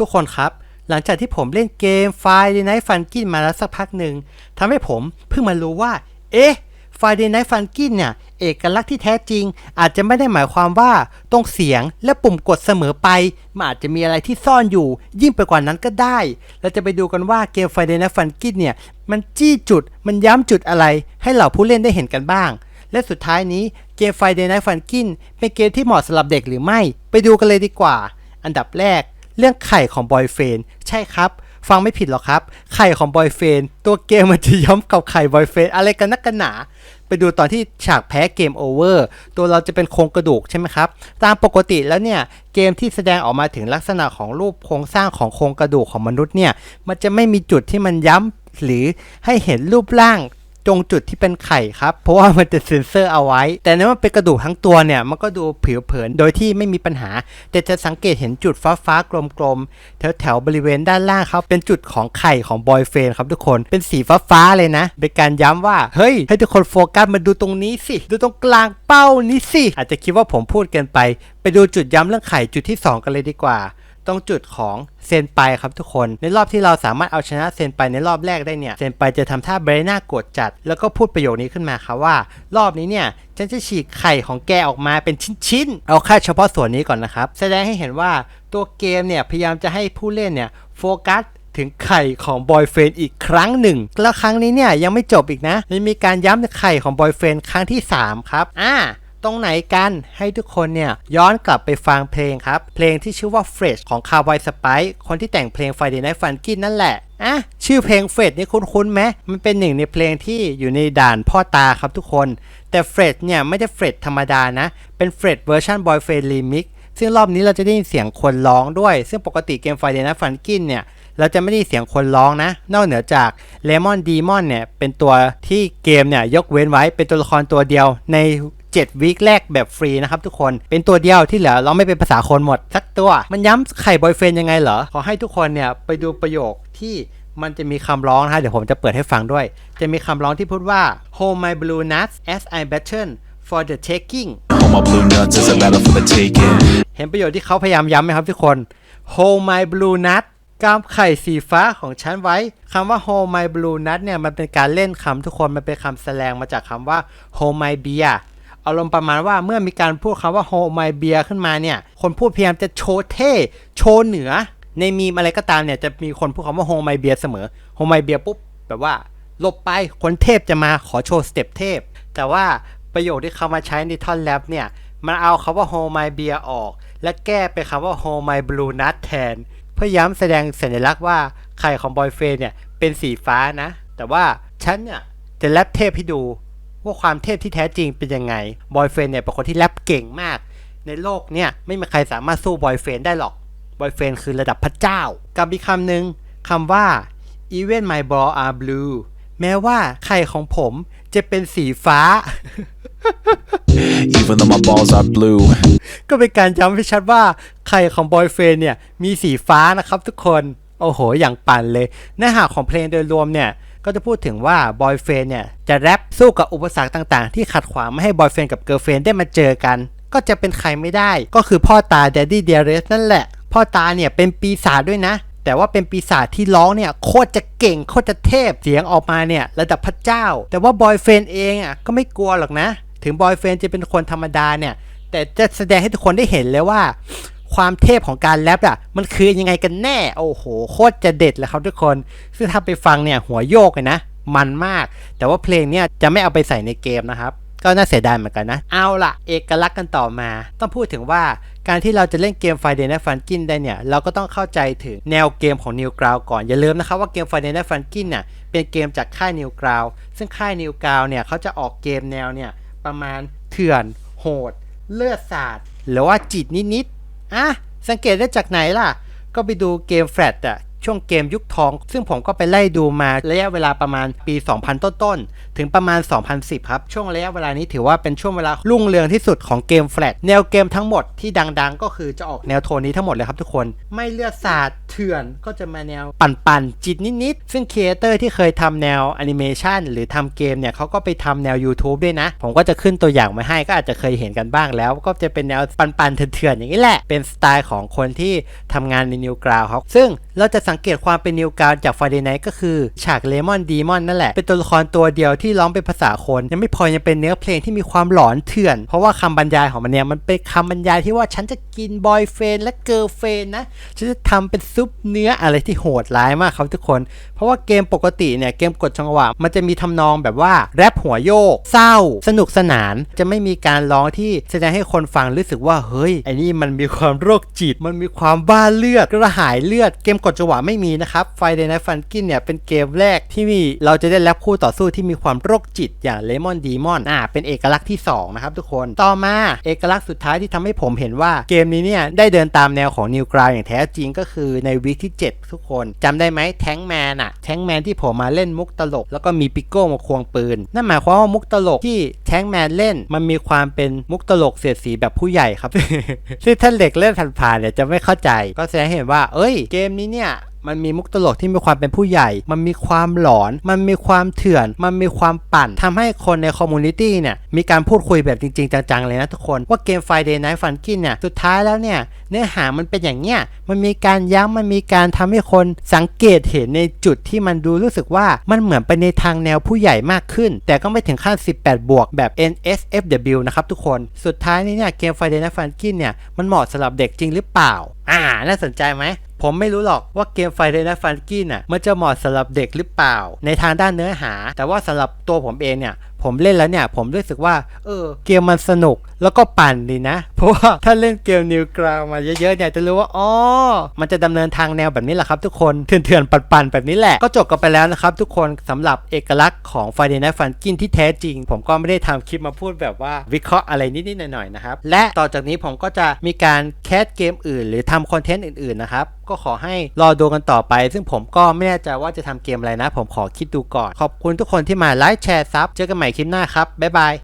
ทุกคนครับ หลังจากที่ผมเล่นเกมไฟล์ Day Night Funkin มาแล้วสักพักหนึ่งทำให้ผมเพิ่งมารู้ว่า เอ๊ะไฟล์ Day Night Funkin เนี่ย เอกลักษณ์ที่แท้จริง อาจจะไม่ได้หมายความว่าตรงเสียงและปุ่มกดเสมอไป มันอาจจะมีอะไรที่ซ่อนอยู่ ยิ่งไปกว่านั้นก็ได้ เราจะไปดูกันว่าเกมไฟล์ Day Night Funkin เนี่ย มันจี้จุดมันย้ำจุดอะไร ให้เหล่าผู้เล่นได้เห็นกันบ้าง และสุดท้ายนี้เกมไฟเดนฟันกินเป็นเกมที่เหมาะสำหรับเด็กหรือไม่ ไปดูกันเลยดีกว่า อันดับแรก เรื่องไข่ของบอยเฟนใช่ครับ ฟังไม่ผิดหรอกครับ ไข่ของบอยเฟนตัวเกมมันจะย้อมกับไข่บอยเฟนอะไรกันนักกันหนา ไปดูตอนที่ฉากแพ้เกมโอเวอร์ตัวเราจะเป็นโครงกระดูกใช่ไหมครับ ตามปกติแล้วเนี่ยเกมที่แสดงออกมาถึงลักษณะของรูปโครงสร้างของโครงกระดูกของมนุษย์เนี่ยมันจะไม่มีจุดที่มันย้ำหรือให้เห็นรูปร่าง ตรงจุดที่เป็นไข่ครับ เพราะว่ามันจะเซ็นเซอร์เอาไว้ แต่ในมันเป็นกระดูกทั้งตัวเนี่ยมันก็ดูผิวเผินโดยที่ไม่มีปัญหา แต่จะสังเกตเห็นจุดฟ้าฟ้าๆกลมๆแถวแถวบริเวณด้านล่างครับเป็นจุดของไข่ของบอยเฟนครับทุกคนเป็นสีฟ้าฟ้าๆเลยนะ เป็นการย้ำว่า เฮ้ย ให้ทุกคนโฟกัสมาดูตรงนี้สิ ดูตรงกลางเป้านี้สิ อาจจะคิดว่าผมพูดเกินไป ไปดูจุดย้ำเรื่องไข่จุดที่สองกันเลยดีกว่า ตรงจุดของเซนไปครับทุกคน ในรอบที่เราสามารถเอาชนะเซนไปในรอบแรกได้เนี่ยเซนไปจะทำท่าเบรน่ากดจัด แล้วก็พูดประโยคนี้ขึ้นมาครับว่า รอบนี้เนี่ยฉันจะฉีกไข่ของแกออกมาเป็นชิ้นๆ เอาแค่เฉพาะส่วนนี้ก่อนนะครับ แสดงให้เห็นว่าตัวเกมเนี่ยพยายามจะให้ผู้เล่นเนี่ยโฟกัสถึงไข่ของบอยเฟนอีกครั้งหนึ่ง แล้วครั้งนี้เนี่ยยังไม่จบอีกนะยังมีการย้ำไข่ของบอยเฟนครั้งที่ 3 ครับ อ่า ตรงไหนกันให้ทุกคนเนี่ยย้อนกลับไปฟังเพลงครับ เพลงที่ชื่อว่า Fresh ของ Cowboy Spice คนที่แต่งเพลง Friday Night Funkin นั่นแหละอะชื่อเพลง Fresh นี่คุ้นๆไหมมันเป็นหนึ่งในเพลงที่อยู่ในด่านพ่อตาครับทุกคน แต่ Fresh เนี่ยไม่ได้ Fresh ธรรมดานะ เป็น Fresh เวอร์ชัน Boy f r i e n d Remix ซึ่งรอบนี้เราจะได้ยินเสียงคนร้องด้วย ซึ่งปกติเกม Friday Night Funkin เนี่ย เราจะไม่ได้เสียงคนร้องนะ นอกเหนือจาก Lemon Demon เนี่ย เป็นตัวที่เกมเนี่ยยกเว้นไว้เป็นตัวละครตัวเดียวใน 7วีคแรกแบบฟรีนะครับทุกคนเป็นตัวเดียวที่เหลือเราไม่เป็นภาษาคนหมดสักตัวมันย้ำไข่บอยเฟนยังไงเหรอขอให้ทุกคนเนี่ยไปดูประโยคที่มันจะมีคำร้องนะฮะเดี๋ยวผมจะเปิดให้ฟังด้วย จะมีคำร้องที่พูดว่า Hold my blue nuts as I battle for the taking All my blue nuts is a battle for the taking. เห็นประโยชน์ที่เขาพยายามย้ำไหมครับทุกคน Hold my blue nut กามไข่สีฟ้าของฉันไว้คำว่า Hold my blue nut เนี่ยมันเป็นการเล่นคำทุกคนมันเป็นคำแสดงมาจากคำว่า Hold my beer อารมณ์ประมาณว่าเมื่อมีการพูดคำว่า Hold my beer ขึ้นมาเนี่ย คนพูดพยายามจะโชว์เท่ โชว์เหนือ ในมีมอะไรก็ตามเนี่ย จะมีคนพูดคำว่า Hold my beer เสมอ Hold my beer ปุ๊บ แบบว่าหลบไป คนเทพจะมาขอโชว์สเต็ปเทพ แต่ว่าประโยคที่เขามาใช้ในท่อนแรปเนี่ย มันเอาคำว่า hold my beer ออก และแก้เป็นคำว่า hold my blue nut แทน เพื่อย้ำแสดงสัญลักษณ์ว่าไข่ของบอยเฟนเนี่ยเป็นสีฟ้านะ แต่ว่าฉันเนี่ยจะแรปเทพให้ดู ว่าความเทพที่แท้จริงเป็นยังไงบอยเฟนเนี่ยเป็นคนที่แรปเก่งมาก ในโลกเนี่ยไม่มีใครสามารถสู้บอยเฟนได้หรอกบอยเฟนคือระดับพระเจ้า กับอีกคำหนึ่งคำว่า even my ball are blue แม้ว่าไข่ของผมจะเป็นสีฟ้า Even though my balls are blue. ก็เป็นการย้ำให้ชัดว่าไข่ของบอยเฟนเนี่ยมีสีฟ้านะครับทุกคน โอ้โห อย่างปั่นเลยเนื้อหาของเพลงโดยรวมเนี่ย ก็จะพูดถึงว่าบอยเฟนเนี่ยจะแรปสู้กับอุปสรรคต่างๆ ที่ขัดขวางไม่ให้บอยเฟนกับเกิร์ลเฟนได้มาเจอกัน ก็จะเป็นใครไม่ได้ ก็คือพ่อตาแดดดี้เดียเรสนั่นแหละ พ่อตาเนี่ยเป็นปีศาจด้วยนะ แต่ว่าเป็นปีศาจที่ร้องเนี่ยโคตรจะเก่งโคตรจะเทพเสียงออกมาเนี่ยระดับพระเจ้า แต่ว่าบอยเฟนเองอะก็ไม่กลัวหรอกนะ ถึงบอยเฟนจะเป็นคนธรรมดาเนี่ยแต่จะแสดงให้ทุกคนได้เห็นเลยว่า ความเทพของการแรปอะมันคือยังไงกันแน่โอ้โหโคตรจะเด็ดเลยครับทุกคน ซึ่งถ้าไปฟังเนี่ยหัวโยกเลยนะ มันมาก แต่ว่าเพลงเนี่ยจะไม่เอาไปใส่ในเกมนะครับ ก็น่าเสียดายเหมือนกันนะ เอาละเอกลักษณ์กันต่อมา ต้องพูดถึงว่าการที่เราจะเล่นเกม Friday Night Funkin ได้เนี่ย เราก็ต้องเข้าใจถึงแนวเกมของ New Ground ก่อน อย่าลืมนะครับว่าเกม Friday Night Funkin เนี่ยเป็นเกมจากค่าย New Ground ซึ่งค่าย New Ground เนี่ยเขาจะออกเกมแนวเนี่ยประมาณเถื่อน โหด เลือดสาดหรือว่าจิตนิดๆ อะสังเกตได้จากไหนล่ะ ก็ไปดูเกมแฟลตอะ ช่วงเกมยุคทอง ซึ่งผมก็ไปไล่ดูมาระยะเวลาประมาณปี 2000 ต้นๆ ถึงประมาณ 2010 ครับ ช่วงระยะเวลานี้ถือว่าเป็นช่วงเวลารุ่งเรืองที่สุดของเกมแฟลตแนวเกมทั้งหมดที่ดังๆ ก็คือจะออกแนวโทนนี้ทั้งหมดเลยครับทุกคนไม่เลือดสาดเถื่อนก็จะมาแนวปั่นๆ จิตนิดๆ ซึ่งครีเอเตอร์ที่เคยทำแนวแอนิเมชันหรือทำเกมเนี่ยเขาก็ไปทำแนว YouTube ด้วยนะ ผมก็จะขึ้นตัวอย่างมาให้ก็อาจจะเคยเห็นกันบ้างแล้ว ก็จะเป็นแนวปั่นๆเถื่อนๆอย่างนี้แหละเป็นสไตล์ของคนที่ทำงานในนิวกราวครับซึ่งเราจะสังเกตความเป็นนิวกราวจากฟ r เดย์ไนก็คือ ฉากเลมอนดีมอนนั่นแหละ เป็นตัวละครตัวเดียวที่ร้องเป็นภาษาคน ยังไม่พอยังเป็นเนื้อเพลงที่มีความหลอนเถื่อน เพราะว่าคำบรรยายของมันเนี่ย มันเป็นคำบรรยายที่ว่าฉันจะกินบอยเฟนและเกิร์ลเฟนนะ ฉันจะทำเป็นซุปเนื้ออะไรที่โหดร้ายมากครับทุกคน เพราะว่าเกมปกติเนี่ยเกมกดจังหวะมันจะมีทำนองแบบว่าแรปหัวโยก เศร้า สนุกสนานจะไม่มีการร้องที่แสดงให้คนฟังรู้สึกว่าเฮ้ยไอ้นี่มันมีความโรคจิต มันมีความบ้าเลือดกระหายเลือดเกมกดจังหวะไม่มีนะครับไฟเดนไนฟันกินเนี่ยเป็นเกมแรกที่มีเราจะได้แรปคู่ต่อสู้ที่มีความโรคจิตอย่างเลมอนดีมอนอ่าเป็นเอกลักษณ์ที่สองนะครับทุกคนต่อมาเอกลักษณ์สุดท้ายที่ทำให้ผมเห็นว่าเกมนี้เนี่ยได้เดินตามแนวของนิวกราวอย่างแท้จริงก็คือในวีคที่ 7 ทุกคนจำได้ไหมแทงแมนอะแทงแมนที่ผมมาเล่นมุกตลก แล้วก็มีปิโก้มาควงปืน นั่นหมายความว่ามุกตลกที่แทงแมนเล่น มันมีความเป็นมุกตลกเสียดสีแบบผู้ใหญ่ครับซึ่งท่านเด็กเล่นผ่านๆเนี่ยจะไม่เข้าใจ ก็แสดงเห็นว่า เอ้ย เกมนี้เนี่ย มันมีมุกตลกที่มีความเป็นผู้ใหญ่ มันมีความหลอน มันมีความเถื่อน มันมีความปั่นทำให้คนในคอมมูนิตี้เนี่ย มีการพูดคุยแบบจริง ๆ จัง ๆ เลยนะทุกคน ว่าเกม Friday Night Funkin เนี่ย สุดท้ายแล้วเนี่ย เนื้อหามันเป็นอย่างเนี้ย มันมีการย้ำ มันมีการทำให้คนสังเกตเห็นในจุดที่มันดูรู้สึกว่า มันเหมือนไปในทางแนวผู้ใหญ่มากขึ้น แต่ก็ไม่ถึงขั้น 18 บวกแบบ NSFW นะครับทุกคน สุดท้ายนี้เนี่ย เกม Friday Night Funkin เนี่ย มันเหมาะสำหรับเด็กจริงหรือเปล่า อ่า น่าสนใจไหม ผมไม่รู้หรอกว่าเกมไฟเดนฟันกี้น่ะมันจะเหมาะสำหรับเด็กหรือเปล่า ในทางด้านเนื้อหา แต่ว่าสำหรับตัวผมเองเนี่ยผมเล่นแล้วเนี่ย ผมรู้สึกว่า เออ เกมมันสนุกแล้วก็ปั่นดีนะ เพราะว่าถ้าเล่นเกมนิวกราวมาเยอะๆเนี่ยจะรู้ว่าอ๋อมันจะดำเนินทางแนวแบบนี้แหละครับทุกคนเถื่อนๆปั่นๆแบบนี้แหละ ก็จบกันไปแล้วนะครับทุกคนสำหรับเอกลักษณ์ของ Friday Night Funkin ที่แท้จริง ผมก็ไม่ได้ทำคลิปมาพูดแบบว่าวิเคราะห์อะไรนิดๆหน่อยๆนะครับ และต่อจากนี้ผมก็จะมีการแคสเกมอื่น หรือทำคอนเทนต์อื่นๆนะครับก็ขอให้รอดูกันต่อไป ซึ่งผมก็ไม่แน่ใจว่าจะทำเกมอะไรนะ ผมขอคิดดูก่อน ขอบคุณทุกคนที่มาไลค์แชร์ซับเจอกันใหม่คลิปหน้าครับ บ๊ายบาย